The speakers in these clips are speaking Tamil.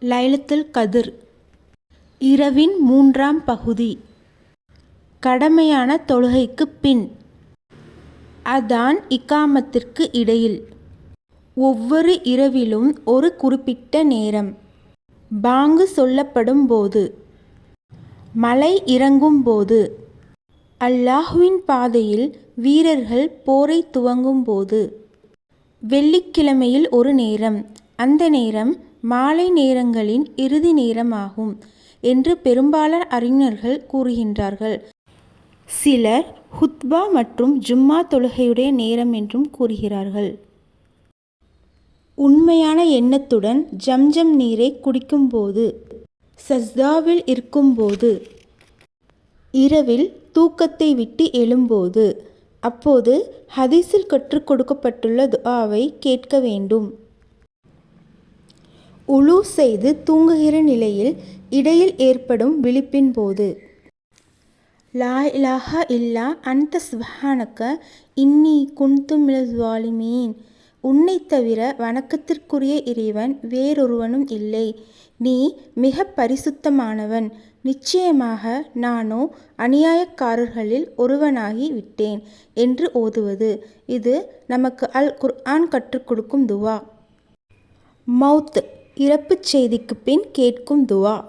லைலத்துல் கதிர். இரவின் மூன்றாம் பகுதி. கடமையான தொழுகைக்குப் பின். அதான் இக்காமத்திற்கு இடையில். ஒவ்வொரு இரவிலும் ஒரு குறிப்பிட்ட நேரம். பாங்கு சொல்லப்படும் போது. மலை இறங்கும் போது. அல்லாஹுவின் பாதையில் வீரர்கள் போரை துவங்கும் போது. வெள்ளிக்கிழமையில் ஒரு நேரம். அந்த நேரம் மாலை நேரங்களின் இறுதி நேரமாகும் என்று பெரும்பாலான அறிஞர்கள் கூறுகின்றார்கள். சிலர் ஹுத்பா மற்றும் ஜும்மா தொழுகையுடைய நேரம் என்றும் கூறுகிறார்கள். உண்மையான எண்ணத்துடன் ஜம்ஜம் நீரை குடிக்கும்போது சஸ்தாவில் இருக்கும்போது இரவில் தூக்கத்தை விட்டு எழும்போது அப்போது ஹதீஸில் கற்றுக் கொடுக்கப்பட்டுள்ள துஆவை கேட்க வேண்டும். உழு செய்து தூங்குகிற நிலையில் இடையில் ஏற்படும் விழிப்பின் போது. லா இலாஹா இல்லா அந்த சுப்ஹானக்க இன்னி குன்து உன்னைத் தவிர வணக்கத்திற்குரிய இறைவன் வேறொருவனும் இல்லை. நீ மிக பரிசுத்தமானவன். நிச்சயமாக நானோ அநியாயக்காரர்களில் ஒருவனாகி விட்டேன் என்று ஓதுவது. இது நமக்கு அல் குர்ஆன் கற்றுக் கொடுக்கும் துவா. மவுத் இறப்புச் செய்திக்கு பின் கேட்கும் துவா.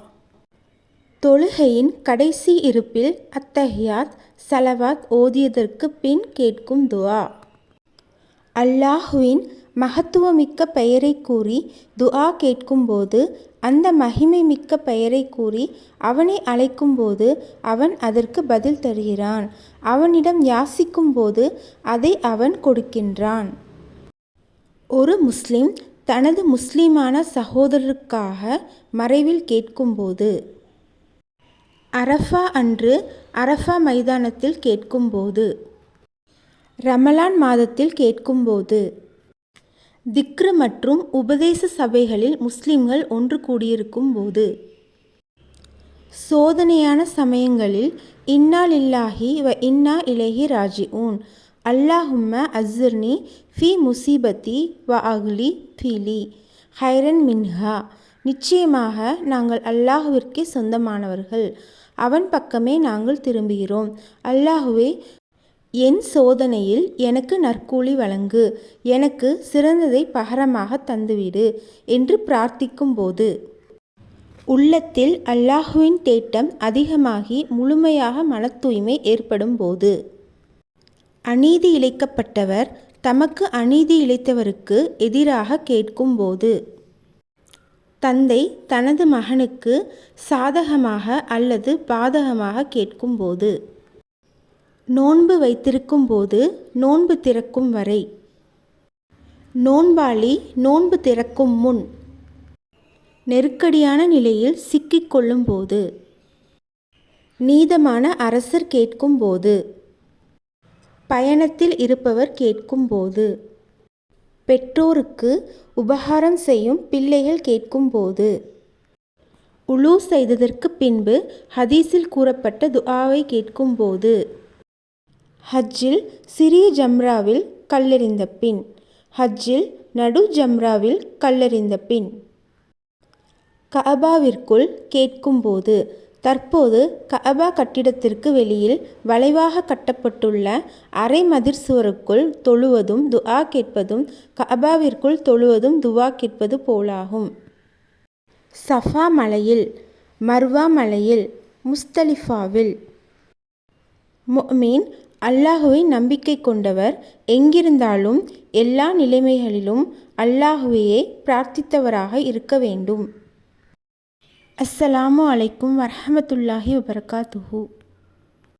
தொழுகையின் கடைசி இருப்பில் அத்தஹியாத் சலவாத் ஓதியதற்குப் பின் கேட்கும் துவா. அல்லாஹுவின் மகத்துவமிக்க பெயரைக் கூறி துஆ கேட்கும்போது அந்த மகிமை மிக்க பெயரைக் கூறி அவனை அழைக்கும்போது அவன் அதற்கு பதில் தருகிறான். அவனிடம் யாசிக்கும்போது அதை அவன் கொடுக்கின்றான். ஒரு முஸ்லிம் தனது முஸ்லீமான சகோதரருக்காக மறைவில் கேட்கும்போது அரஃபா அன்று அரஃபா மைதானத்தில் கேட்கும்போது ரமலான் மாதத்தில் கேட்கும்போது திக்ரு மற்றும் உபதேச சபைகளில் முஸ்லிம்கள் ஒன்று கூடியிருக்கும் போது சோதனையான சமயங்களில் இன்னா லில்லாஹி வ இன்னா இலகி ராஜி ஊன் அல்லாஹும்ம அஸ்ஸிர்னி ஃபி முசீபத்தி வ அஹ்லி ஃபீலி. ஹைரன் மின்ஹா. நிச்சயமாக நாங்கள் அல்லாஹுவிற்கே சொந்தமானவர்கள். அவன் பக்கமே நாங்கள் திரும்புகிறோம். அல்லாஹுவே என் சோதனையில் எனக்கு நற்கூலி வழங்கு. எனக்கு சிறந்ததை பகரமாக தந்துவிடு என்று பிரார்த்திக்கும்போது உள்ளத்தில் அல்லாஹுவின் தேட்டம் அதிகமாகி முழுமையாக மனத்தூய்மை ஏற்படும் போது அநீதி இழைக்கப்பட்டவர் தமக்கு அநீதி இழைத்தவருக்கு எதிராக கேட்கும்போது தந்தை தனது மகனுக்கு சாதகமாக அல்லது பாதகமாக கேட்கும்போது நோன்பு வைத்திருக்கும் போது நோன்பு திறக்கும் வரை நோன்பாளி நோன்பு திறக்கும் முன் நெருக்கடியான நிலையில் சிக்கிக்கொள்ளும் கொள்ளும்போது நீதமான அரசர் கேட்கும்போது பயணத்தில் இருப்பவர் கேட்கும்போது. பெற்றோருக்கு உபகாரம் செய்யும் பிள்ளைகள் கேட்கும்போது. உலு செய்ததற்கு பின்பு ஹதீஸில் கூறப்பட்ட துஆவை கேட்கும்போது. ஹஜ்ஜில் சிறிய ஜம்ராவில் கல்லெறிந்த பின். ஹஜ்ஜில் நடு ஜம்ராவில் கல்லெறிந்த பின். கபாவிற்குள் கேட்கும்போது. தற்போது கஅபா கட்டிடத்திற்கு வெளியில் வளைவாக கட்டப்பட்டுள்ள அரை மதிர் சுவருக்குள் தொழுவதும் துஆ கேட்பதும் கஅபாவிற்குள் தொழுவதும் துவா கேட்பது போலாகும். சஃபா மலையில் மர்வா மலையில் முஸ்தலிஃபாவில். மீன் அல்லாஹுவை நம்பிக்கை கொண்டவர் எங்கிருந்தாலும் எல்லா நிலைமைகளிலும் அல்லாஹுவையே பிரார்த்தித்தவராக இருக்க வேண்டும். அஸ்ஸலாமு அலைக்கும் வரஹமத்துல்லாஹி வபர்காத்துஹூ.